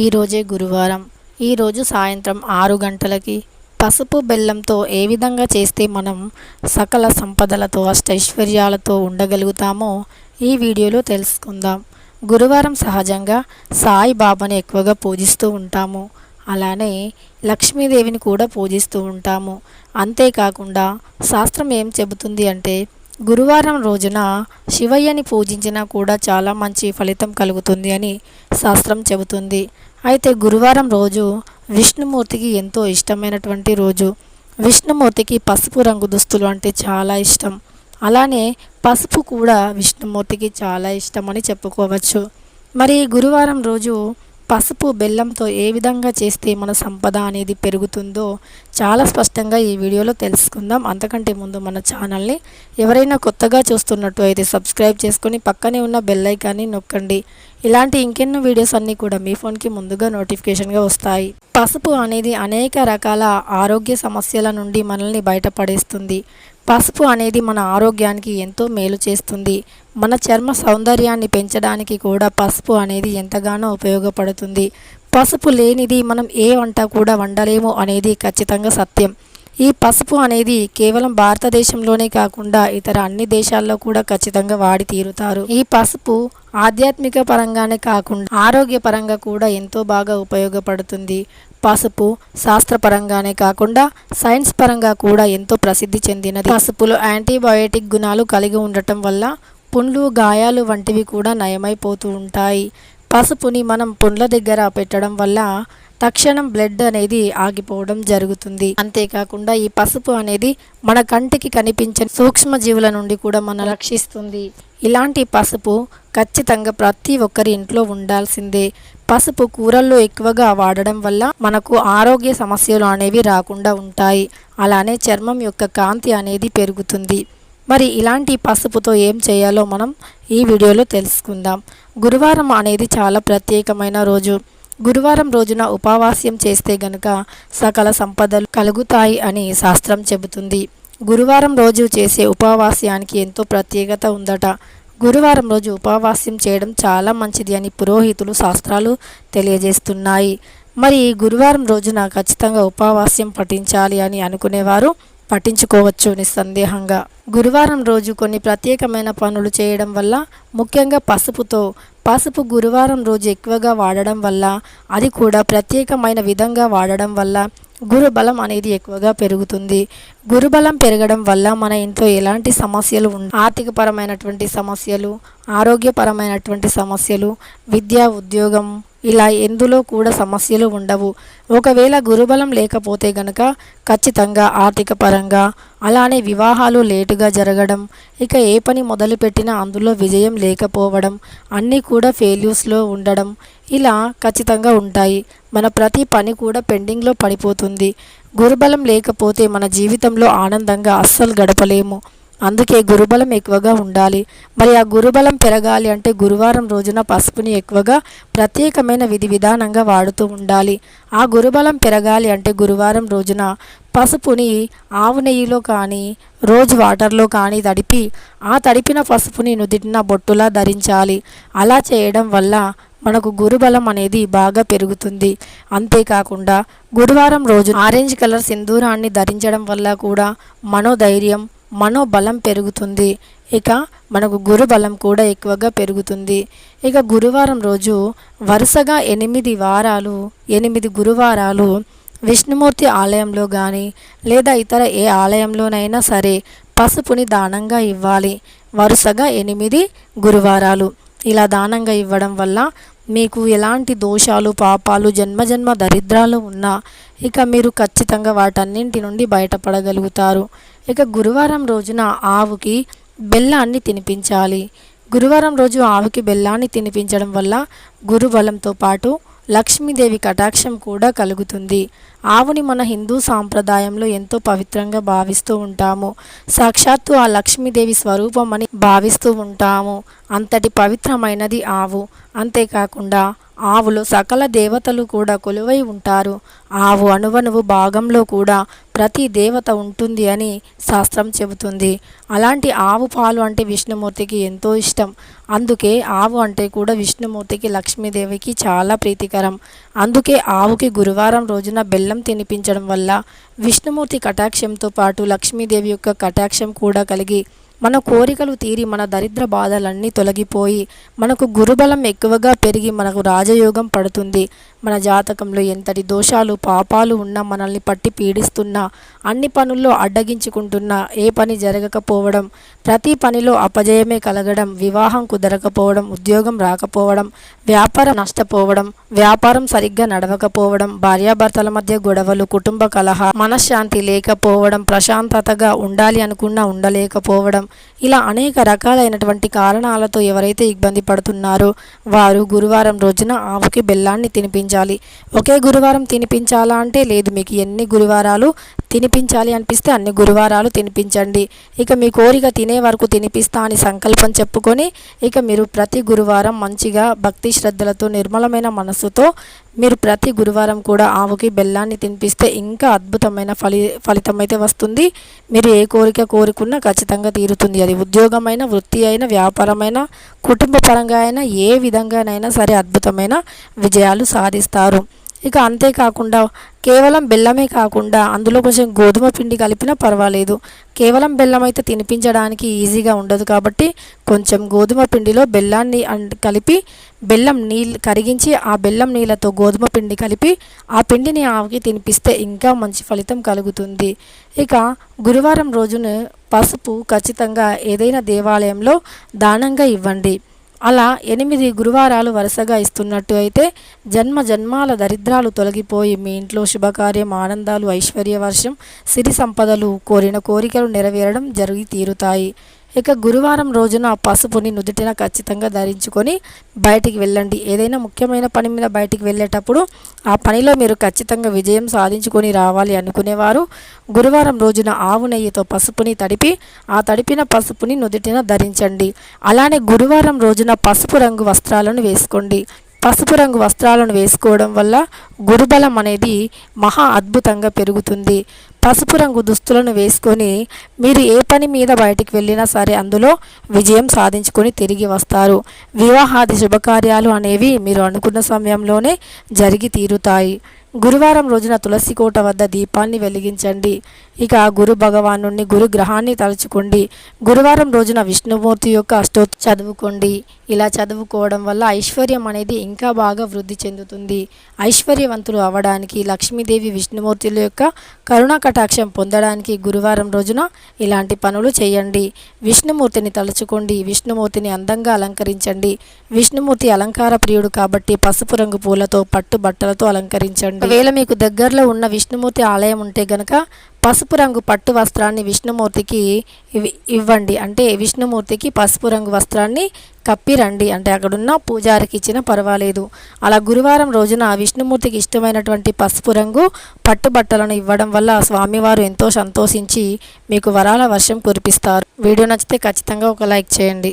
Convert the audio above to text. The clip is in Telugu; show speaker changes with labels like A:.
A: ఈరోజే గురువారం. ఈరోజు సాయంత్రం ఆరు గంటలకి పసుపు బెల్లంతో ఏ విధంగా చేస్తే మనం సకల సంపదలతో అష్టైశ్వర్యాలతో ఉండగలుగుతామో ఈ వీడియోలో తెలుసుకుందాం. గురువారం సహజంగా సాయిబాబాని ఎక్కువగా పూజిస్తూ ఉంటాము. అలానే లక్ష్మీదేవిని కూడా పూజిస్తూ ఉంటాము. అంతేకాకుండా శాస్త్రం ఏం చెబుతుంది అంటే గురువారం రోజున శివయ్యని పూజించినా కూడా చాలా మంచి ఫలితం కలుగుతుంది అని శాస్త్రం చెబుతుంది. అయితే గురువారం రోజు విష్ణుమూర్తికి ఎంతో ఇష్టమైనటువంటి రోజు. విష్ణుమూర్తికి పసుపు రంగు దుస్తులు అంటే చాలా ఇష్టం. అలానే పసుపు కూడా విష్ణుమూర్తికి చాలా ఇష్టం అని చెప్పుకోవచ్చు. మరి గురువారం రోజు పసుపు బెల్లంతో ఏ విధంగా చేస్తే మన సంపద అనేది పెరుగుతుందో చాలా స్పష్టంగా ఈ వీడియోలో తెలుసుకుందాం. అంతకంటే ముందు మన ఛానల్ని ఎవరైనా కొత్తగా చూస్తున్నట్టు అయితే సబ్స్క్రైబ్ చేసుకొని పక్కనే ఉన్న బెల్ ఐకాన్ని నొక్కండి. ఇలాంటి ఇంకెన్నో వీడియోస్ అన్నీ కూడా మీ ఫోన్కి ముందుగా నోటిఫికేషన్గా వస్తాయి. పసుపు అనేది అనేక రకాల ఆరోగ్య సమస్యల నుండి మనల్ని బయటపడేస్తుంది. పసుపు అనేది మన ఆరోగ్యానికి ఎంతో మేలు చేస్తుంది. మన చర్మ సౌందర్యాన్ని పెంచడానికి కూడా పసుపు అనేది ఎంతగానో ఉపయోగపడుతుంది. పసుపు లేనిది మనం ఏ వంట కూడా వండలేము అనేది ఖచ్చితంగా సత్యం. ఈ పసుపు అనేది కేవలం భారతదేశంలోనే కాకుండా ఇతర అన్ని దేశాల్లో కూడా ఖచ్చితంగా వాడి తీరుతారు. ఈ పసుపు ఆధ్యాత్మిక పరంగానే కాకుండా ఆరోగ్య పరంగా కూడా ఎంతో బాగా ఉపయోగపడుతుంది. పసుపు శాస్త్రపరంగానే కాకుండా సైన్స్ పరంగా కూడా ఎంతో ప్రసిద్ధి చెందినది. పసుపులో యాంటీబయోటిక్ గుణాలు కలిగి ఉండటం వల్ల పుండ్లు గాయాలు వంటివి కూడా నయమైపోతూ ఉంటాయి. పసుపుని మనం పుండ్ల దగ్గర పెట్టడం వల్ల తక్షణం బ్లడ్ అనేది ఆగిపోవడం జరుగుతుంది. అంతేకాకుండా ఈ పసుపు అనేది మన కంటికి కనిపించే సూక్ష్మజీవుల నుండి కూడా మన రక్షిస్తుంది. ఇలాంటి పసుపు ఖచ్చితంగా ప్రతి ఒక్కరి ఇంట్లో ఉండాల్సిందే. పసుపు కూరల్లో ఎక్కువగా వాడడం వల్ల మనకు ఆరోగ్య సమస్యలు అనేవి రాకుండా ఉంటాయి. అలానే చర్మం యొక్క కాంతి అనేది పెరుగుతుంది. మరి ఇలాంటి పసుపుతో ఏం చేయాలో మనం ఈ వీడియోలో తెలుసుకుందాం. గురువారం అనేది చాలా ప్రత్యేకమైన రోజు. గురువారం రోజున ఉపవాస్యం చేస్తే గనుక సకల సంపదలు కలుగుతాయి అని శాస్త్రం చెబుతుంది. గురువారం రోజు చేసే ఉపవాస్యానికి ఎంతో ప్రత్యేకత ఉందట. గురువారం రోజు ఉపవాస్యం చేయడం చాలా మంచిది అని పురోహితులు శాస్త్రాలు తెలియజేస్తున్నాయి. మరి గురువారం రోజున ఖచ్చితంగా ఉపవాస్యం పఠించాలి అని అనుకునేవారు పఠించుకోవచ్చు నిస్సందేహంగా. గురువారం రోజు కొన్ని ప్రత్యేకమైన పనులు చేయడం వల్ల ముఖ్యంగా పసుపుతో పసుపు గురువారం రోజు ఎక్కువగా వాడడం వల్ల అది కూడా ప్రత్యేకమైన విధంగా వాడడం వల్ల గురుబలం అనేది ఎక్కువగా పెరుగుతుంది. గురుబలం పెరగడం వల్ల మన ఇంట్లో ఎలాంటి సమస్యలు ఆర్థికపరమైనటువంటి సమస్యలు ఆరోగ్యపరమైనటువంటి సమస్యలు విద్యా ఉద్యోగం ఇలా ఎందులో కూడా సమస్యలు ఉండవు. ఒకవేళ గురుబలం లేకపోతే గనక ఖచ్చితంగా ఆర్థిక పరంగా అలానే వివాహాలు లేటుగా జరగడం ఇక ఏ పని మొదలుపెట్టినా అందులో విజయం లేకపోవడం అన్నీ కూడా ఫెయిల్యూస్లో ఉండడం ఇలా ఖచ్చితంగా ఉంటాయి. మన ప్రతి పని కూడా పెండింగ్లో పడిపోతుంది. గురుబలం లేకపోతే మన జీవితంలో ఆనందంగా అస్సలు గడపలేము. అందుకే గురుబలం ఎక్కువగా ఉండాలి. మరి ఆ గురుబలం పెరగాలి అంటే గురువారం రోజున పసుపుని ఎక్కువగా ప్రత్యేకమైన విధి విధానంగా వాడుతూ ఉండాలి. ఆ గురుబలం పెరగాలి అంటే గురువారం రోజున పసుపుని ఆవు నెయ్యిలో కానీ రోజు వాటర్లో కానీ తడిపి ఆ తడిపిన పసుపుని నుదిటిన బొట్టులా ధరించాలి. అలా చేయడం వల్ల మనకు గురుబలం అనేది బాగా పెరుగుతుంది. అంతేకాకుండా గురువారం రోజు ఆరెంజ్ కలర్ సింధూరాన్ని ధరించడం వల్ల కూడా మనోధైర్యం మనోబలం పెరుగుతుంది. ఇక మనకు గురుబలం కూడా ఎక్కువగా పెరుగుతుంది. ఇక గురువారం రోజు వరుసగా ఎనిమిది వారాలు ఎనిమిది గురువారాలు విష్ణుమూర్తి ఆలయంలో కానీ లేదా ఇతర ఏ ఆలయంలోనైనా సరే పసుపుని దానంగా ఇవ్వాలి. వరుసగా ఎనిమిది గురువారాలు ఇలా దానంగా ఇవ్వడం వల్ల మీకు ఎలాంటి దోషాలు పాపాలు జన్మజన్మ దరిద్రాలు ఉన్నా ఇక మీరు ఖచ్చితంగా వాటన్నింటి నుండి బయటపడగలుగుతారు. ఇక గురువారం రోజున ఆవుకి బెల్లాన్ని తినిపించాలి. గురువారం రోజు ఆవుకి బెల్లాన్ని తినిపించడం వల్ల గురుబలంతో పాటు లక్ష్మీదేవి కటాక్షం కూడా కలుగుతుంది. ఆవుని మన హిందూ సాంప్రదాయంలో ఎంతో పవిత్రంగా భావిస్తూ ఉంటాము. సాక్షాత్తు ఆ లక్ష్మీదేవి స్వరూపం అని భావిస్తూ ఉంటాము. అంతటి పవిత్రమైనది ఆవు. అంతేకాకుండా ఆవులో సకల దేవతలు కూడా కొలువై ఉంటారు. ఆవు అణువణువు భాగంలో కూడా ప్రతి దేవత ఉంటుంది అని శాస్త్రం చెబుతుంది. అలాంటి ఆవు పాలు అంటే విష్ణుమూర్తికి ఎంతో ఇష్టం. అందుకే ఆవు అంటే కూడా విష్ణుమూర్తికి లక్ష్మీదేవికి చాలా ప్రీతికరం. అందుకే ఆవుకి గురువారం రోజున బెల్లం తినిపించడం వల్ల విష్ణుమూర్తి కటాక్షంతో పాటు లక్ష్మీదేవి యొక్క కటాక్షం కూడా కలిగి మన కోరికలు తీరి మన దరిద్ర బాధలన్నీ తొలగిపోయి మనకు గురుబలం ఎక్కువగా పెరిగి మనకు రాజయోగం పడుతుంది. మన జాతకంలో ఎంతటి దోషాలు పాపాలు ఉన్నా మనల్ని పట్టి పీడిస్తున్నా అన్ని పనుల్లో అడ్డగించుకుంటున్నా ఏ పని జరగకపోవడం ప్రతి పనిలో అపజయమే కలగడం వివాహం కుదరకపోవడం ఉద్యోగం రాకపోవడం వ్యాపారం నష్టపోవడం వ్యాపారం సరిగ్గా నడవకపోవడం భార్యాభర్తల మధ్య గొడవలు కుటుంబ కలహ మనశ్శాంతి లేకపోవడం ప్రశాంతతగా ఉండాలి అనుకున్నా ఉండలేకపోవడం ఇలా అనేక రకాలైనటువంటి కారణాలతో ఎవరైతే ఇబ్బంది పడుతున్నారో వారు గురువారం రోజున ఆవుకి బెల్లాన్ని తినిపించారు తినిపించాలి ఒకే గురువారం తినిపించాలా అంటే లేదు మీకు ఎన్ని గురువారాలు తినిపించాలి అనిపిస్తే అన్ని గురువారాలు తినిపించండి. ఇక మీ కోరిక తినే వరకు తినిపిస్తా అని సంకల్పం చెప్పుకొని ఇక మీరు ప్రతి గురువారం మంచిగా భక్తి శ్రద్ధలతో నిర్మలమైన మనసుతో మీరు ప్రతి గురువారం కూడా ఆవుకి బెల్లాన్ని తినిపిస్తే ఇంకా అద్భుతమైన ఫలి ఫలితం అయితే వస్తుంది. మీరు ఏ కోరిక కోరుకున్నా ఖచ్చితంగా తీరుతుంది. అది ఉద్యోగమైన వృత్తి అయినా వ్యాపారమైన కుటుంబ పరంగా అయినా ఏ విధంగానైనా సరే అద్భుతమైన విజయాలు సాధిస్తారు. ఇక అంతేకాకుండా కేవలం బెల్లమే కాకుండా అందులో కొంచెం గోధుమ పిండి కలిపినా పర్వాలేదు. కేవలం బెల్లం అయితే తినిపించడానికి ఈజీగా ఉండదు కాబట్టి కొంచెం గోధుమ పిండిలో బెల్లాన్ని కలిపి బెల్లం నీళ్ళు కరిగించి ఆ బెల్లం నీళ్ళతో గోధుమ పిండి కలిపి ఆ పిండిని ఆమెకి తినిపిస్తే ఇంకా మంచి ఫలితం కలుగుతుంది. ఇక గురువారం రోజున పసుపు ఖచ్చితంగా ఏదైనా దేవాలయంలో దానంగా ఇవ్వండి. అలా ఎనిమిది గురువారాలు వరుసగా ఇస్తున్నట్టు అయితే జన్మ జన్మాల దరిద్రాలు తొలగిపోయి మీ ఇంట్లో శుభకార్యం ఆనందాలు ఐశ్వర్య వర్షం సిరి సంపదలు కోరిన కోరికలు నెరవేరడం జరిగి తీరుతాయి. ఇక గురువారం రోజున పసుపుని నుదుటిన ఖచ్చితంగా ధరించుకొని బయటికి వెళ్ళండి. ఏదైనా ముఖ్యమైన పని మీద బయటికి వెళ్ళేటప్పుడు ఆ పనిలో మీరు ఖచ్చితంగా విజయం సాధించుకొని రావాలి అనుకునేవారు. గురువారం రోజున ఆవు నెయ్యితో పసుపుని తడిపి ఆ తడిపిన పసుపుని నుదుటిన ధరించండి. అలానే గురువారం రోజున పసుపు రంగు వస్త్రాలను వేసుకోండి. పసుపు రంగు వస్త్రాలను వేసుకోవడం వల్ల గురుబలం అనేది మహా అద్భుతంగా పెరుగుతుంది. పసుపు రంగు దుస్తులను వేసుకొని మీరు ఏ పని మీద బయటికి వెళ్ళినా సరే అందులో విజయం సాధించుకొని తిరిగి వస్తారు. వివాహాది శుభకార్యాలు అనేవి మీరు అనుకున్న సమయంలోనే జరిగి తీరుతాయి. గురువారం రోజున తులసి కోట వద్ద దీపాన్ని వెలిగించండి. ఇక గురు భగవాను గురు గ్రహాన్ని తలుచుకోండి. గురువారం రోజున విష్ణుమూర్తి యొక్క అష్టో చదువుకోండి. ఇలా చదువుకోవడం వల్ల ఐశ్వర్యం అనేది ఇంకా బాగా వృద్ధి చెందుతుంది. ఐశ్వర్యవంతులు అవ్వడానికి లక్ష్మీదేవి విష్ణుమూర్తుల యొక్క కరుణా కటాక్షం పొందడానికి గురువారం రోజున ఇలాంటి పనులు చేయండి. విష్ణుమూర్తిని తలుచుకోండి. విష్ణుమూర్తిని అందంగా అలంకరించండి. విష్ణుమూర్తి అలంకార ప్రియుడు కాబట్టి పసుపు రంగు పూలతో పట్టు బట్టలతో అలంకరించండి. ఒకవేళ మీకు దగ్గరలో ఉన్న విష్ణుమూర్తి ఆలయం ఉంటే గనక పసుపు రంగు పట్టు వస్త్రాన్ని విష్ణుమూర్తికి ఇవ్వండి. అంటే విష్ణుమూర్తికి పసుపు రంగు వస్త్రాన్ని కప్పి రండి అంటే అక్కడున్న పూజారికి ఇచ్చిన పర్వాలేదు. అలా గురువారం రోజున విష్ణుమూర్తికి ఇష్టమైనటువంటి పసుపు రంగు పట్టుబట్టలను ఇవ్వడం వల్ల స్వామివారు ఎంతో సంతోషించి మీకు వరాల వర్షం కురిపిస్తారు. వీడియో నచ్చితే ఖచ్చితంగా ఒక లైక్ చేయండి.